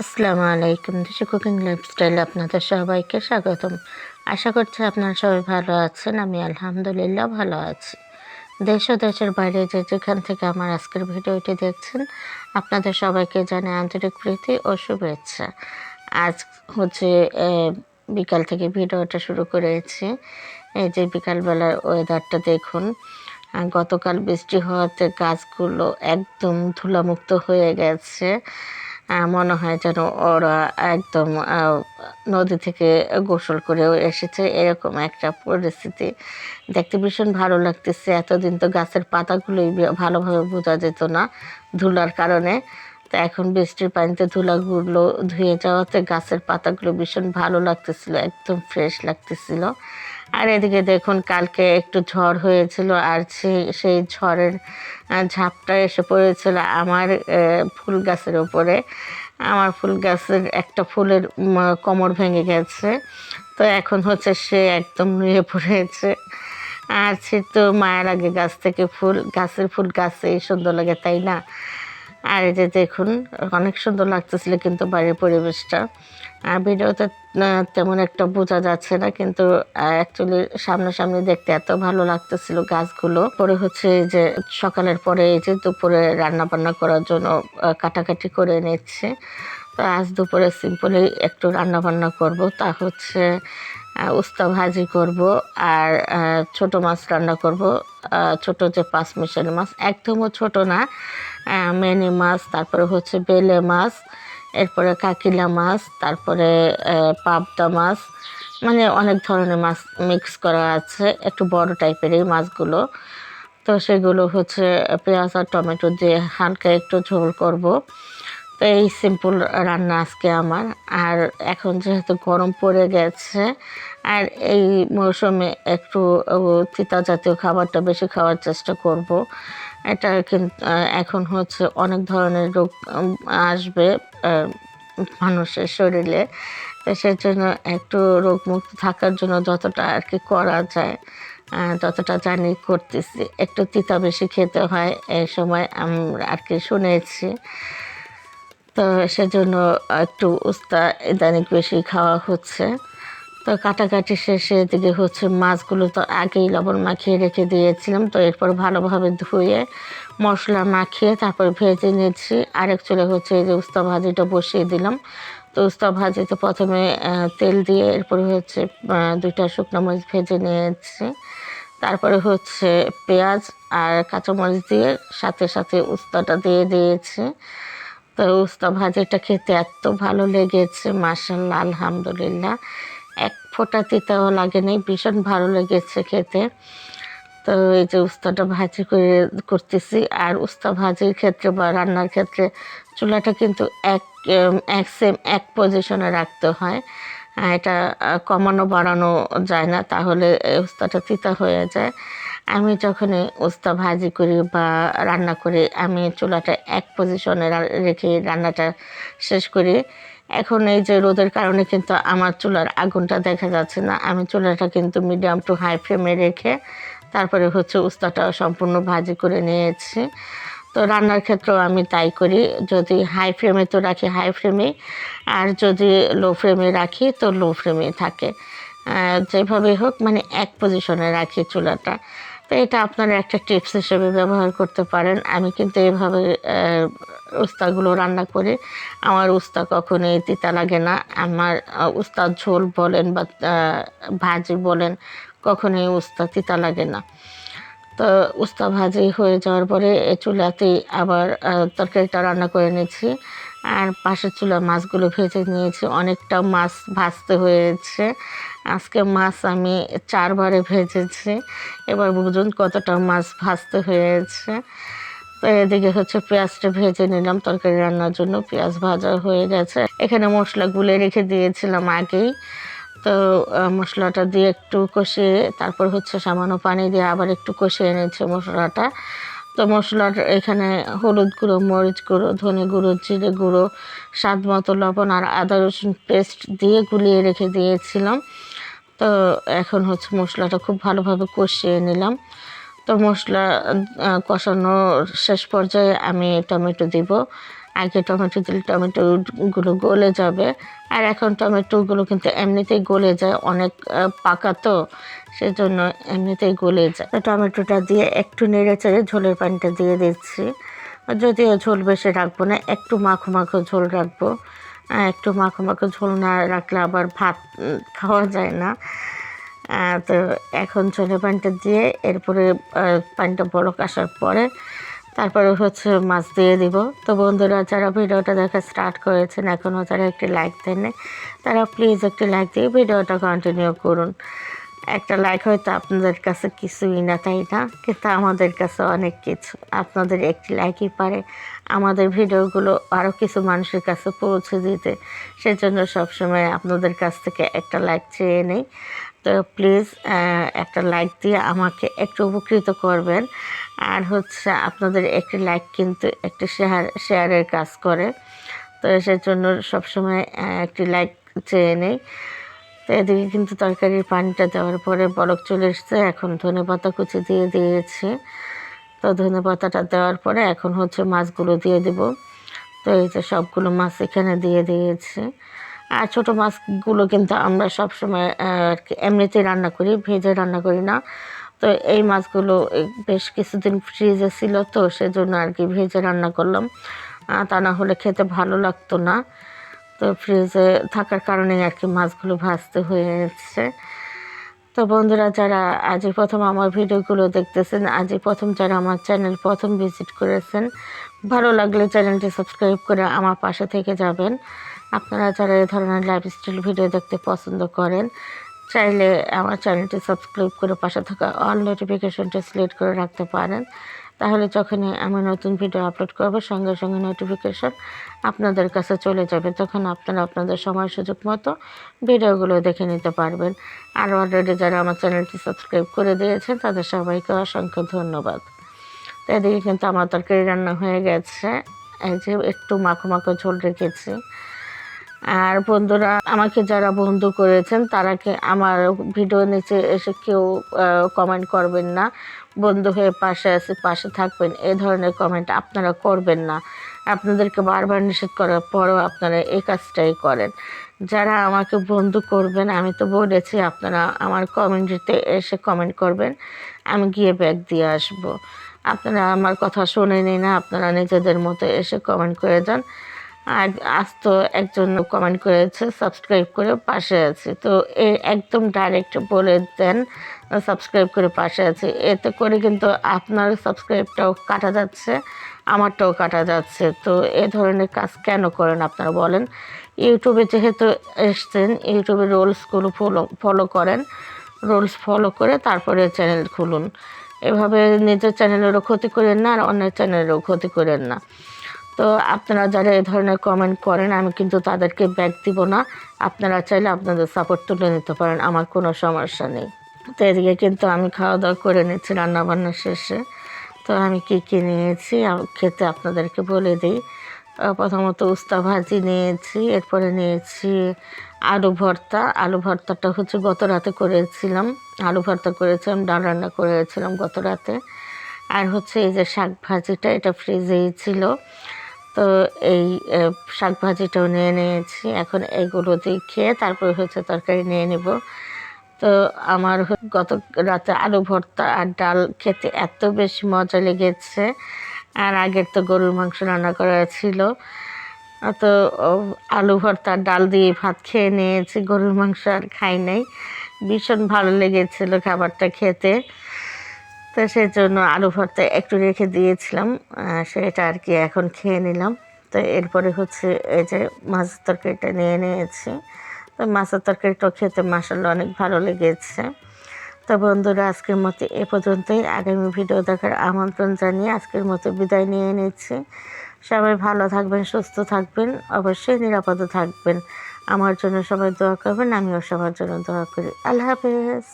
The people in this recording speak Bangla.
আসসালামু আলাইকুম। দেশে কুকিং লাইফস্টাইলে আপনাদের সবাইকে স্বাগতম। আশা করছি আপনারা সবাই ভালো আছেন, আমি আলহামদুলিল্লাহ ভালো আছি। দেশ ও দেশের বাইরে যে যেখান থেকে আমার আজকের ভিডিওটি দেখছেন, আপনাদের সবাইকে জানে আন্তরিক প্রীতি ও শুভেচ্ছা। আজ হচ্ছে বিকাল থেকে ভিডিওটা শুরু করেছি। এই যে বিকালবেলার ওয়েদারটা দেখুন গতকাল বৃষ্টি হওয়াতে গাছগুলো একদম ধুলামুক্ত হয়ে গেছে। মনে হয় যেন ওরা একদম নদী থেকে গোসল করেও এসেছে। এরকম একটা পরিস্থিতি। দেখতে ভীষণ ভালো লাগতেছে। এতদিন তো গাছের পাতাগুলোই ভালোভাবে বোঝা যেত না ধুলার কারণে। তা এখন বৃষ্টির পানিতে ধুলাগুলো ধুয়ে যাওয়াতে গাছের পাতাগুলো ভীষণ ভালো লাগতেছিল, একদম ফ্রেশ লাগতেছিল। আর এদিকে দেখুন, কালকে একটু ঝড় হয়েছিল আর সেই ঝড়ের ঝাপটা এসে পড়েছিল আমার ফুল গাছের উপরে। আমার ফুল গাছের একটা ফুলের কোমর ভেঙে গেছে। তো এখন হচ্ছে সে একদম নুয়ে পড়েছে। আর সে তো মায়ের আগে গাছ থেকে ফুল, গাছের ফুল গাছেই সুন্দর লাগে, তাই না? আর এই যে দেখুন, অনেক সুন্দর লাগতেছিল কিন্তু বাড়ির পরিবেশটা। আর ভিডিওতে তেমন একটা বোঝা যাচ্ছে না, কিন্তু অ্যাকচুয়ালি সামনাসামনি দেখতে এত ভালো লাগতেছিল গাছগুলো। পরে হচ্ছে যে সকালের পরে এই যে দুপুরে রান্না বান্না করার জন্য কাটাকাটি করে নিচ্ছে। তো আজ দুপুরে সিম্পলি একটু রান্না বান্না করব। তা হচ্ছে উস্তা ভাজি করব আর ছোট মাছ রান্না করব। ছোট যে পাঁচ মিশালি মাছ, একদমও ছোট না মেনি মাছ, তারপরে হচ্ছে বেলে মাছ, এরপরে কাকিলা মাছ, তারপরে পাবদা মাছ মানে অনেক ধরনের মাছ মিক্স করা আছে, একটু বড় টাইপের এই মাছগুলো। তো সেগুলো হচ্ছে পেঁয়াজ আর টমেটো দিয়ে হালকা একটু ঝোল করব। তো এই সিম্পল রান্না আজকে আমার। আর এখন যেহেতু গরম পড়ে গেছে, আর এই মৌসুমে একটু তিতা জাতীয় খাবারটা বেশি খাওয়ার চেষ্টা করব। এটা কিন্তু এখন হচ্ছে অনেক ধরনের রোগ আসবে মানুষের শরীরে। তো সেজন্য একটু রোগমুক্ত থাকার জন্য যতটা আর কি করা যায় ততটা জানি করতেছি। একটু তিতা বেশি খেতে হয়, এই সময় আমরা আর কি শুনেছি। তো সেজন্য একটু উস্তা ইদানিক বেশি খাওয়া হচ্ছে। তো কাটাকাটি শেষে এদিকে হচ্ছে মাছগুলো তো আগেই লবণ মাখিয়ে রেখে দিয়েছিলাম। তো এরপর ভালোভাবে ধুয়ে মশলা মাখিয়ে তারপর ভেজে নিয়েছি আরেক চুলে হচ্ছে এই যে উস্তা ভাজিটা বসিয়ে দিলাম। তো উস্তা ভাজিতে প্রথমে তেল দিয়ে এরপরে হচ্ছে দুইটা শুকনো মরিচ ভেজে নিয়েছি। তারপরে হচ্ছে পেঁয়াজ আর কাঁচামরিচ দিয়ে সাথে সাথে উস্তাটা দিয়ে দিয়েছি। তো উস্তা ভাজিটা খেতে এত ভালো লেগেছে মাসাল্লাহ আলহামদুলিল্লাহ। এক ফোঁটা তিতাও লাগেনি, ভীষণ ভালো লেগেছে খেতে। তো এই যে উস্তাটা ভাজি করে করতেছি, আর উস্তা ভাজির ক্ষেত্রে বা রান্নার ক্ষেত্রে চুলাটা কিন্তু এক এক সেম এক পজিশনে রাখতে হয়। এটা কমানো বাড়ানো যায় না, তাহলে উস্তাটা তিতা হয়ে যায়। আমি যখনই উস্তা ভাজি করি বা রান্না করি, আমি চুলাটা এক পজিশনে রেখে রান্নাটা শেষ করি। এখন এই যে রোদের কারণে কিন্তু আমার চুলার আগুনটা দেখা যাচ্ছে না। আমি চুলাটা কিন্তু মিডিয়াম টু হাই ফ্লেমে রেখে তারপরে হচ্ছে উস্তাটা সম্পূর্ণ ভাজি করে নিয়েছি। তো রান্নার ক্ষেত্রেও আমি তাই করি। যদি হাই ফ্লেমে তো রাখি হাই ফ্লেমে আর যদি লো ফ্লেমে রাখি, তো লো ফ্লেমে থাকে। যেভাবে হোক মানে এক পজিশনে রাখি চুলাটা। তো এটা আপনারা একটা টিপস হিসেবে ব্যবহার করতে পারেন। আমি কিন্তু এভাবে উস্তাগুলো রান্না করি আমার উস্তা কখনোই তিতা লাগে না। আমার আহ, উস্তার ঝোল বলেন বা ভাজি বলেন কখনোই উস্তা তিতা লাগে না। তো উস্তা ভাজি হয়ে যাওয়ার পরে চুলাতেই আবার তরকারিটা রান্না করে নিয়েছি আর পাশের চুলা মাছগুলো ভেজে নিয়েছি। অনেকটা মাছ ভাজতে হয়েছে। আজকে মাছ আমি চারবারে ভেজেছি। এবার বুঝুন কতটা মাছ ভাজতে হয়েছে। তো এদিকে হচ্ছে পেঁয়াজটা ভেজে নিলাম। তরকারি রান্নার জন্য পেঁয়াজ ভাজা হয়ে গেছে। এখানে মশলা গুলে রেখে দিয়েছিলাম আগেই। তো মশলাটা দিয়ে একটু কষিয়ে, তারপর হচ্ছে সামান্য পানি দিয়ে আবার একটু কষিয়ে নিচ্ছে মশলাটা। তো মশলাটা এখানে হলুদ গুঁড়ো, মরিচ গুঁড়ো, ধনে গুঁড়ো, জিরে গুঁড়ো, স্বাদ মতো লবণ আর আদা রসুন পেস্ট দিয়ে গুলিয়ে রেখে দিয়েছিলাম। তো এখন হচ্ছে মশলাটা খুব ভালোভাবে কষিয়ে নিলাম। তো মশলা কষানো শেষ পর্যায়ে আমি টমেটো দিব। আগে টমেটো দিলে টমেটোগুলো গলে যাবে। আর এখন টমেটোগুলো কিন্তু এমনিতেই গলে যায়, অনেক পাকা তো, সেজন্য এমনিতেই গলে যায়। টমেটোটা দিয়ে একটু নেড়ে চেড়ে ঝোলের পানিটা দিয়ে দিচ্ছি। যদিও ঝোল বেশি রাখব না, একটু মাখো মাখো ঝোল রাখব। একটু মাখো মাখো ঝোল না রাখলে আবার ভাত খাওয়া যায় না। তো এখন ঝোলের পানিটা দিয়ে, এরপরে পানিটা বলক আসার পরে তারপরে হচ্ছে মাছ দিয়ে দিব। তো বন্ধুরা, যারা ভিডিওটা দেখা স্টার্ট করেছেন, এখনও যারা একটি লাইক দেননি, তারা প্লিজ একটি লাইক দিয়ে ভিডিওটা কন্টিনিউ করুন। একটা লাইক হয়তো আপনাদের কাছে কিছুই না, তাই না? কিন্তু আমাদের কাছে অনেক কিছু। আপনাদের একটি লাইকই পারে আমাদের ভিডিওগুলো আরও কিছু মানুষের কাছে পৌঁছে দিতে। সেজন্য সবসময় আপনাদের কাছ থেকে একটা লাইক চেয়ে নেই। তো প্লিজ একটা লাইক দিয়ে আমাকে একটু উপকৃত করবেন। আর হচ্ছে আপনাদের একটি লাইক কিন্তু একটি শেয়ার শেয়ারের কাজ করে। তো সেজন্য সবসময় একটি লাইক চেয়ে নেই। তো এদিকে কিন্তু তরকারির পানিটা দেওয়ার পরে বলক চলে এসছে। এখন ধনে পাতা কুচি দিয়ে দিয়েছি। তো ধনে পাতাটা দেওয়ার পরে এখন হচ্ছে মাছগুলো দিয়ে দেব। তো এই যে সবগুলো মাছ এখানে দিয়ে দিয়েছি। আর ছোটো মাছগুলো কিন্তু আমরা সবসময় এমনিতেই রান্না করি, ভেজে রান্না করি না। তো এই মাছগুলো বেশ কিছুদিন ফ্রিজে ছিল, তো সেজন্য আর কি ভেজে রান্না করলাম। তা না হলে খেতে ভালো লাগতো না। তো ফ্রিজে থাকার কারণেই আর কি মাছগুলো ভাজতে হয়েছে। তো বন্ধুরা, যারা আজই প্রথম আমার ভিডিওগুলো দেখতেছেন, আজই প্রথম যারা আমার চ্যানেল প্রথম ভিজিট করেছেন, ভালো লাগলে চ্যানেলটি সাবস্ক্রাইব করে আমার পাশে থেকে যাবেন। আপনারা যারা এই ধরনের লাইফস্টাইল ভিডিও দেখতে পছন্দ করেন, চাইলে আমার চ্যানেলটি সাবস্ক্রাইব করে পাশে থাকা অল নোটিফিকেশনটা সিলেক্ট করে রাখতে পারেন। তাহলে যখনই আমি নতুন ভিডিও আপলোড করব, সঙ্গে সঙ্গে নোটিফিকেশন আপনাদের কাছে চলে যাবে। তখন আপনারা আপনাদের সময় সুযোগ মতো ভিডিওগুলো দেখে নিতে পারবেন। আর অলরেডি যারা আমার চ্যানেলটি সাবস্ক্রাইব করে দিয়েছেন, তাদের সবাইকে অসংখ্য ধন্যবাদ। তো এদিকে কিন্তু আমার তরকারি রান্না হয়ে গেছে। এই যে একটু মাখো মাখো ঝোল রেখেছি। আর বন্ধুরা, আমাকে যারা বন্ধু করেছেন, তারাকে আমার ভিডিও নিচে এসে কেউ কমেন্ট করবেন না। বন্ধু হয়ে পাশে আছে, পাশে থাকবেন, এ ধরনের কমেন্ট আপনারা করবেন না। আপনাদেরকে বারবার নিষেধ করার পরেও আপনারা এই কাজটাই করেন। যারা আমাকে বন্ধু করবেন, আমি তো বলেছি, আপনারা আমার কমেন্টে এসে কমেন্ট করবেন, আমি গিয়ে ব্যাগ দিয়ে আসব। আপনারা আমার কথা শোনেনি না, আপনারা নিজেদের মতো এসে কমেন্ট করে যান। আর আজ তো একজন কমেন্ট করেছে সাবস্ক্রাইব করে পাশে আছে। তো এ একদম ডাইরেক্ট বলে দেন সাবস্ক্রাইব করে পাশে আছে। এতে করে কিন্তু আপনার সাবস্ক্রাইবটাও কাটা যাচ্ছে, আমারটাও কাটা যাচ্ছে। তো এ ধরনের কাজ কেন করেন আপনারা বলেন? ইউটিউবে যেহেতু এসছেন ইউটিউবে রোলসগুলো ফলো ফলো করেন। রুলস ফলো করে তারপরে চ্যানেল খুলুন। এভাবে নিজের চ্যানেলেরও ক্ষতি করেন না, আর অন্যের চ্যানেলেরও ক্ষতি করেন না। তো আপনারা যারা এই ধরনের কমেন্ট করেন, আমি কিন্তু তাদেরকে ব্যাক দিব না। আপনারা চাইলে আপনাদের সাপোর্ট তুলে নিতে পারেন, আমার কোনো সমস্যা নেই। তো এদিকে কিন্তু আমি খাওয়া দাওয়া করে নিচ্ছি, রান্নাবান্না শেষে। তো আমি কী কী নিয়েছি খেতে আপনাদেরকে বলে দিই। প্রথমত উস্তা ভাজি নিয়েছি, এরপরে নিয়েছি আলু ভর্তা। আলু ভর্তাটা হচ্ছে গত রাতে করেছিলাম। আলু ভর্তা করেছিলাম, ডাল রান্না করেছিলাম গত রাতে। আর হচ্ছে এই যে শাক ভাজিটা, এটা ফ্রিজেই ছিল। তো এই শাক ভাজিটাও নিয়ে নিয়েছি। এখন এগুলো দিয়ে খেয়ে তারপরে হচ্ছে তরকারি নিয়ে নেব। তো আমার গত রাতে আলু ভর্তা আর ডাল খেতে এত বেশি মজা লেগেছে। আর আগের তো গরুর মাংস রান্না করা ছিল। তো আলু ভর্তা ডাল দিয়ে ভাত খেয়ে নিয়েছি। গরুর মাংস আর খাই নাই। ভীষণ ভালো লেগেছিল খাবারটা খেতে। তো সেই জন্য আলু ভর্তা একটু রেখে দিয়েছিলাম সেটা আর কি এখন খেয়ে নিলাম। তো এরপরে হচ্ছে এই যে মাছের তরকারিটা নিয়ে নিয়েছি। তো মাছের তরকারিটাও খেতে মাসাল্লাহ অনেক ভালো লেগেছে। তো বন্ধুরা, আজকের মতো এ পর্যন্তই। আগামী ভিডিও দেখার আমন্ত্রণ জানিয়ে আজকের মতো বিদায় নিয়ে নিচ্ছি। সবাই ভালো থাকবেন, সুস্থ থাকবেন, অবশ্যই নিরাপদে থাকবেন। আমার জন্য সবাই দোয়া করবেন, আমিও সবার জন্য দোয়া করি। আল্লাহ হাফেজ।